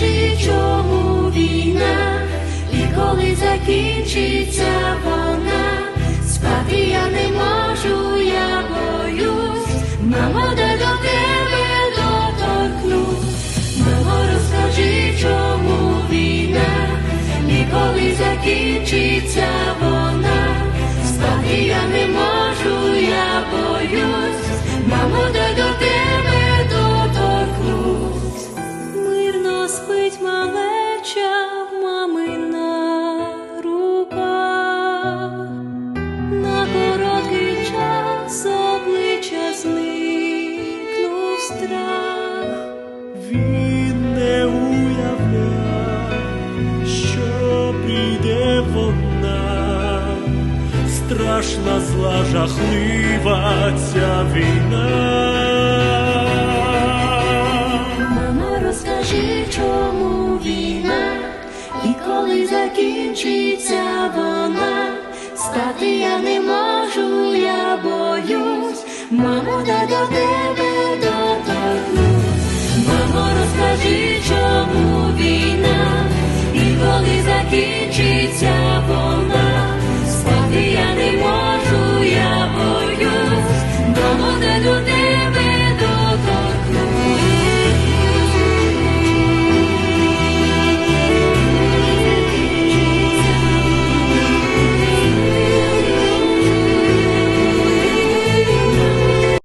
розкажи, чому війна, і коли закінчиться вона, Він не уявляв, що прийде вона, страшна, зла, жахлива ця війна. Мама, розкажи, чому війна, і коли закінчиться вона, спати я не можу, я боюсь, мамо, де до тебе доторкнусь. It's